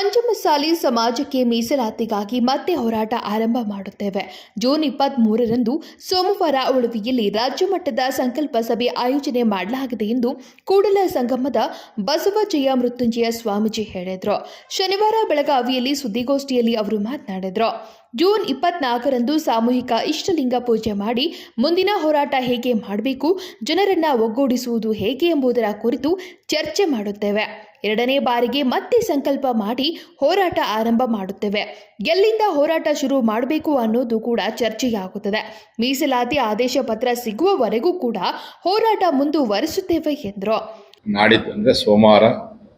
ಪಂಚಮಸಾಲಿ ಸಮಾಜಕ್ಕೆ ಮೀಸಲಾತಿಗಾಗಿ ಮತ್ತೆ ಹೋರಾಟ ಆರಂಭ ಮಾಡುತ್ತೇವೆ. ಜೂನ್ ಇಪ್ಪತ್ತ್ ಮೂರರಂದು ಸೋಮವಾರ ಉಳುವಿಯಲ್ಲಿ ರಾಜ್ಯ ಮಟ್ಟದ ಸಂಕಲ್ಪ ಸಭೆ ಆಯೋಜನೆ ಮಾಡಲಾಗಿದೆ ಎಂದು ಕೂಡಲ ಸಂಗಮದ ಬಸವಜಯ ಮೃತ್ಯುಂಜಯ ಸ್ವಾಮೀಜಿ ಹೇಳಿದರು. ಶನಿವಾರ ಬೆಳಗಾವಿಯಲ್ಲಿ ಸುದ್ದಿಗೋಷ್ಠಿಯಲ್ಲಿ ಅವರು ಮಾತನಾಡಿದರು. ಜೂನ್ ಇಪ್ಪತ್ನಾಲ್ಕರಂದು ಸಾಮೂಹಿಕ ಇಷ್ಟಲಿಂಗ ಪೂಜೆ ಮಾಡಿ ಮುಂದಿನ ಹೋರಾಟ ಹೇಗೆ ಮಾಡಬೇಕು, ಜನರನ್ನ ಒಗ್ಗೂಡಿಸುವುದು ಹೇಗೆ ಎಂಬುದರ ಕುರಿತು ಚರ್ಚೆ ಮಾಡುತ್ತೇವೆ. ಎರಡನೇ ಬಾರಿಗೆ ಮತ್ತೆ ಸಂಕಲ್ಪ ಮಾಡಿ ಹೋರಾಟ ಆರಂಭ ಮಾಡುತ್ತೇವೆ. ಎಲ್ಲಿಂದ ಹೋರಾಟ ಶುರು ಮಾಡಬೇಕು ಅನ್ನೋದು ಕೂಡ ಚರ್ಚೆಯಾಗುತ್ತದೆ. ಮೀಸಲಾತಿ ಆದೇಶ ಪತ್ರ ಸಿಗುವವರೆಗೂ ಕೂಡ ಹೋರಾಟ ಮುಂದುವರಿಸುತ್ತೇವೆ ಎಂದರು. ನಾಡಿದ್ದು ಅಂದರೆ ಸೋಮವಾರ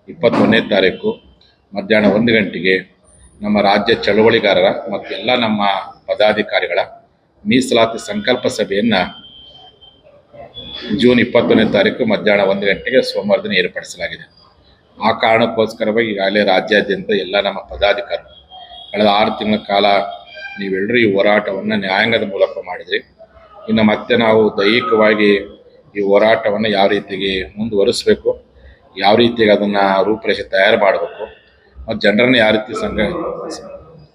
ಇಪ್ಪತ್ತೊಂದನೇ ತಾರೀಕು ಮಧ್ಯಾಹ್ನ ಒಂದು ಗಂಟೆಗೆ ನಮ್ಮ ರಾಜ್ಯ ಚಳವಳಿಗಾರರ ಮತ್ತು ಎಲ್ಲ ನಮ್ಮ ಪದಾಧಿಕಾರಿಗಳ ಮೀಸಲಾತಿ ಸಂಕಲ್ಪ ಸಭೆಯನ್ನು ಜೂನ್ ಇಪ್ಪತ್ತೊಂದನೇ ತಾರೀಕು ಮಧ್ಯಾಹ್ನ ಒಂದು ಗಂಟೆಗೆ ಸೋಮವಾರ ದಿನ ಏರ್ಪಡಿಸಲಾಗಿದೆ. ಆ ಕಾರಣಕ್ಕೋಸ್ಕರವಾಗಿ ಈಗಾಗಲೇ ರಾಜ್ಯಾದ್ಯಂತ ಎಲ್ಲ ನಮ್ಮ ಪದಾಧಿಕಾರಿಗಳು ಕಳೆದ ಆರು ತಿಂಗಳ ಕಾಲ ನೀವೆಲ್ಲರೂ ಈ ಹೋರಾಟವನ್ನು ನ್ಯಾಯಾಂಗದ ಮೂಲಕ ಮಾಡಿದ್ರಿ. ಇನ್ನು ಮತ್ತೆ ನಾವು ದೈಹಿಕವಾಗಿ ಈ ಹೋರಾಟವನ್ನು ಯಾವ ರೀತಿಗೆ ಮುಂದುವರಿಸಬೇಕು, ಯಾವ ರೀತಿಯಾಗಿ ಅದನ್ನು ರೂಪರೇಷೆ ತಯಾರು ಮಾಡಬೇಕು ಮತ್ತು ಜನರನ್ನು ಯಾವ ರೀತಿ ಸಂಘ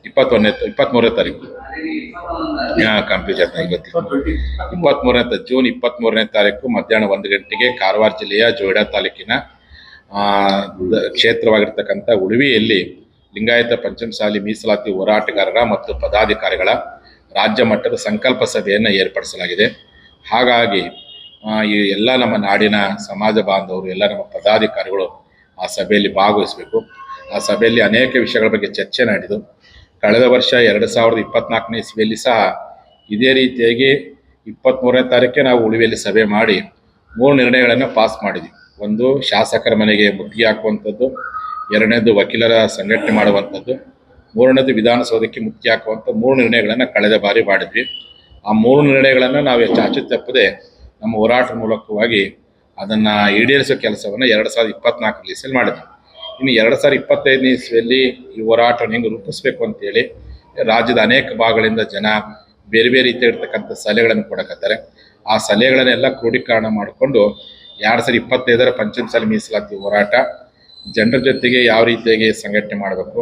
ಇಪ್ಪತ್ತೊಂದನೇ ಇಪ್ಪತ್ತ್ಮೂರನೇ ತಾರೀಕು. ಹಾಂ ಆಯ್ತು ಇವತ್ತು ಇಪ್ಪತ್ತ್ಮೂರನೇ ಜೂನ್ ಇಪ್ಪತ್ತ್ಮೂರನೇ ತಾರೀಕು ಮಧ್ಯಾಹ್ನ ಒಂದು ಗಂಟೆಗೆ ಕಾರವಾರ ಜಿಲ್ಲೆಯ ಜೋಯಿಡಾ ತಾಲೂಕಿನ ಆ, ಕ್ಷೇತ್ರವಾಗಿರ್ತಕ್ಕಂಥ ಉಡುವಿಯಲ್ಲಿ ಲಿಂಗಾಯತ ಪಂಚಮಸಾಲಿ ಮೀಸಲಾತಿ ಹೋರಾಟಗಾರರ ಮತ್ತು ಪದಾಧಿಕಾರಿಗಳ ರಾಜ್ಯ ಮಟ್ಟದ ಸಂಕಲ್ಪ ಸಭೆಯನ್ನು ಏರ್ಪಡಿಸಲಾಗಿದೆ. ಹಾಗಾಗಿ ಈ ಎಲ್ಲ ನಮ್ಮ ನಾಡಿನ ಸಮಾಜ ಬಾಂಧವರು ಎಲ್ಲ ನಮ್ಮ ಪದಾಧಿಕಾರಿಗಳು ಆ ಸಭೆಯಲ್ಲಿ ಭಾಗವಹಿಸಬೇಕು. ಆ ಸಭೆಯಲ್ಲಿ ಅನೇಕ ವಿಷಯಗಳ ಬಗ್ಗೆ ಚರ್ಚೆ ನಡೆದು ಕಳೆದ ವರ್ಷ ಎರಡು ಸಾವಿರದ ಇಪ್ಪತ್ನಾಲ್ಕನೇ ಇಸ್ವಿಯಲ್ಲಿ ಸಹ ಇದೇ ರೀತಿಯಾಗಿ ಇಪ್ಪತ್ತ್ಮೂರನೇ ತಾರೀಕೆ ನಾವು ಉಳಿವಿಯಲ್ಲಿ ಸಭೆ ಮಾಡಿ ಮೂರು ನಿರ್ಣಯಗಳನ್ನು ಪಾಸ್ ಮಾಡಿದ್ವಿ. ಒಂದು, ಶಾಸಕರ ಮನೆಗೆ ಮುತ್ತಿಗೆ ಹಾಕುವಂಥದ್ದು. ಎರಡನೇದು, ವಕೀಲರ ಸಂಘಟನೆ ಮಾಡುವಂಥದ್ದು. ಮೂರನೇದು, ವಿಧಾನಸೌಧಕ್ಕೆ ಮುತ್ತಿಗೆ ಹಾಕುವಂಥ ಮೂರು ನಿರ್ಣಯಗಳನ್ನು ಕಳೆದ ಬಾರಿ ಮಾಡಿದ್ವಿ. ಆ ಮೂರು ನಿರ್ಣಯಗಳನ್ನು ನಾವು ಚಾಚು ತಪ್ಪದೆ ನಮ್ಮ ಹೋರಾಟದ ಮೂಲಕವಾಗಿ ಅದನ್ನು ಈಡೇರಿಸೋ ಕೆಲಸವನ್ನು ಎರಡು ಸಾವಿರದ ಇಪ್ಪತ್ನಾಲ್ಕರಲ್ಲಿ ಲೀಸಲ್ಲಿ ಮಾಡಿದ್ವಿ. ಇನ್ನು ಎರಡು ಸಾವಿರದ ಇಪ್ಪತ್ತೈದನೇ ಇಸ್ವಿಯಲ್ಲಿ ಈ ಹೋರಾಟವನ್ನು ಹೆಂಗೆ ರೂಪಿಸ್ಬೇಕು ಅಂತೇಳಿ ರಾಜ್ಯದ ಅನೇಕ ಭಾಗಗಳಿಂದ ಜನ ಬೇರೆ ಬೇರೆ ರೀತಿ ಇರ್ತಕ್ಕಂಥ ಸಲಹೆಗಳನ್ನು ಕೊಡಕತ್ತಾರೆ. ಆ ಸಲಹೆಗಳನ್ನೆಲ್ಲ ಕ್ರೋಢೀಕರಣ ಮಾಡಿಕೊಂಡು ಎರಡು ಸಾವಿರದ ಇಪ್ಪತ್ತೈದರ ಪಂಚಮಸಾಲಿ ಮೀಸಲಾತಿ ಹೋರಾಟ ಜನರ ಜೊತೆಗೆ ಯಾವ ರೀತಿಯಾಗಿ ಸಂಘಟನೆ ಮಾಡಬೇಕು,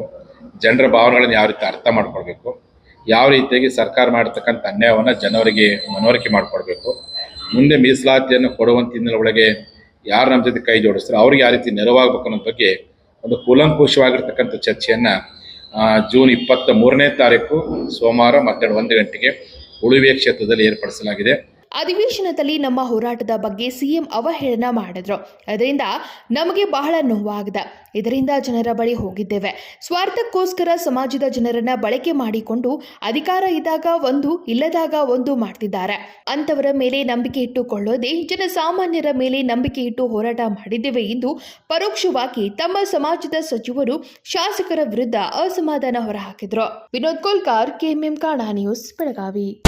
ಜನರ ಭಾವನೆಗಳನ್ನು ಯಾವ ರೀತಿ ಅರ್ಥ ಮಾಡ್ಕೊಳ್ಬೇಕು, ಯಾವ ರೀತಿಯಾಗಿ ಸರ್ಕಾರ ಮಾಡಿರ್ತಕ್ಕಂಥ ಅನ್ಯಾಯವನ್ನು ಜನರಿಗೆ ಮನವರಿಕೆ ಮಾಡಿಕೊಡ್ಬೇಕು ಮುಂದೆ ಮೀಸಲಾತಿಯನ್ನು ಕೊಡುವಂತ ಒಳಗೆ ಯಾರು ನಮ್ಮ ಜೊತೆ ಕೈ ಜೋಡಿಸ್ತಾರೆ, ಅವ್ರಿಗೆ ಯಾವ ರೀತಿ ನೆರವಾಗಬೇಕು ಅನ್ನೋದ್ರ ಬಗ್ಗೆ ಒಂದು ಕೂಲಂಕುಷವಾಗಿರ್ತಕ್ಕಂಥ ಚರ್ಚೆಯನ್ನು ಜೂನ್ ಇಪ್ಪತ್ತ ಮೂರನೇ ತಾರೀಕು ಸೋಮವಾರ ಮಧ್ಯಾಹ್ನ ಒಂದು ಗಂಟೆಗೆ ಉಳುವೆ ಕ್ಷೇತ್ರದಲ್ಲಿ ಏರ್ಪಡಿಸಲಾಗಿದೆ. ಅಧಿವೇಶನದಲ್ಲಿ ನಮ್ಮ ಹೋರಾಟದ ಬಗ್ಗೆ ಸಿಎಂ ಅವಹೇಳನ ಮಾಡಿದ್ರು. ಅದರಿಂದ ನಮಗೆ ಬಹಳ ನೋವಾಗಿದೆ. ಇದರಿಂದ ಜನರ ಬಳಿ ಹೋಗಿದ್ದೇವೆ. ಸ್ವಾರ್ಥಕ್ಕೋಸ್ಕರ ಸಮಾಜದ ಜನರನ್ನ ಬಳಕೆ ಮಾಡಿಕೊಂಡು ಅಧಿಕಾರ ಇದ್ದಾಗ ಒಂದು, ಇಲ್ಲದಾಗ ಒಂದು ಮಾಡ್ತಿದ್ದಾರೆ. ಅಂತವರ ಮೇಲೆ ನಂಬಿಕೆ ಇಟ್ಟುಕೊಳ್ಳೋದೇ ಜನಸಾಮಾನ್ಯರ ಮೇಲೆ ನಂಬಿಕೆ ಇಟ್ಟು ಹೋರಾಟ ಮಾಡಿದ್ದೇವೆ ಎಂದು ಪರೋಕ್ಷವಾಗಿ ತಮ್ಮ ಸಮಾಜದ ಸಚಿವರು ಶಾಸಕರ ವಿರುದ್ಧ ಅಸಮಾಧಾನ ಹೊರಹಾಕಿದ್ರು. ವಿನೋದ್ ಕೋಲ್ಕಾರ್, ಕೆಎಂಎಂ ಕಾಣ ನ್ಯೂಸ್, ಬೆಳಗಾವಿ.